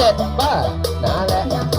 เจ็ดบ้านั่นแหละ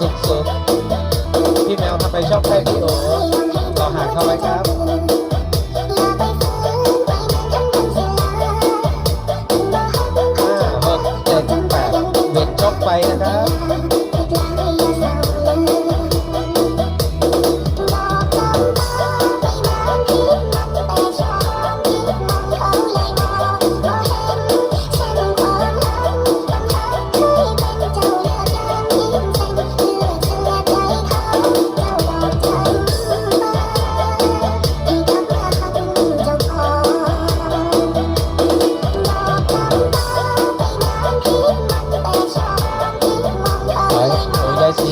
สดๆพี่แมวทำไมชอบแค่พี่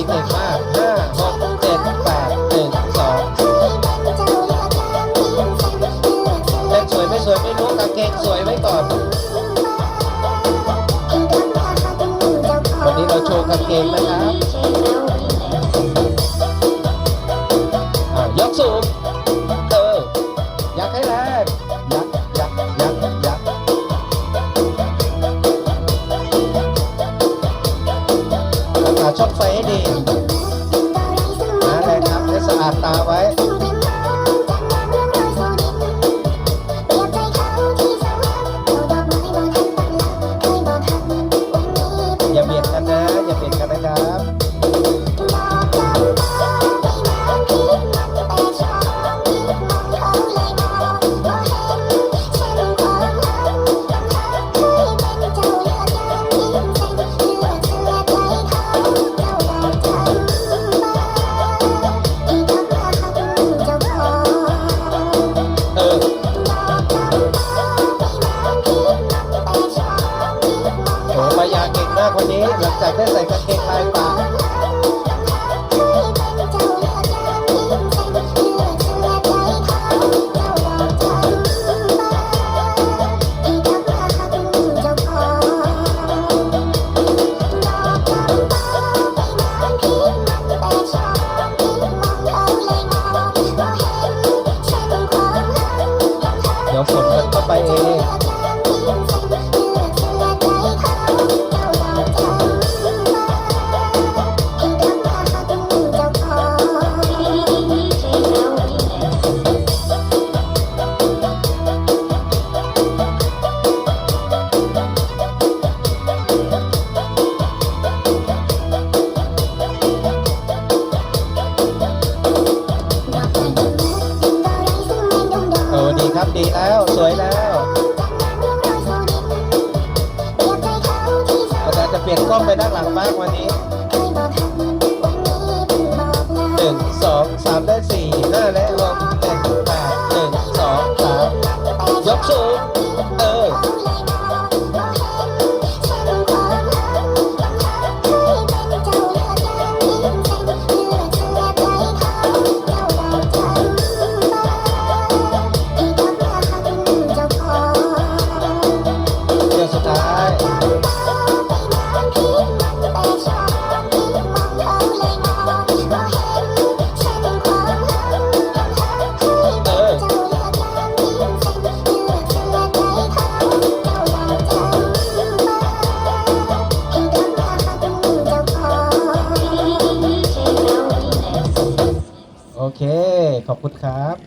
เก่งมากห้าหกเจ็ดแปดหนึ่งสองแล่นสวยไม่สวยไม่รู้กางเกงสวยไว้ก่อน วันนี้เราโชว์กางเกงนะครับ ช็อปไปให้ดีนะแรงครับให้สะอาดตาไว้ วันนี้หลังจากได้ใส่กางเกงลายปากเดี๋ยวฝนมันก็ไปเอง ดีแล้ว สวยแล้วอาจารย์จะเปลี่ยนกล้องไปด้านหลังบ้างวันนี้หนึ่งสองสามได้สี่ห้าและหกเจ็ดแปดหนึ่งสองสามยกสูง คุณครับ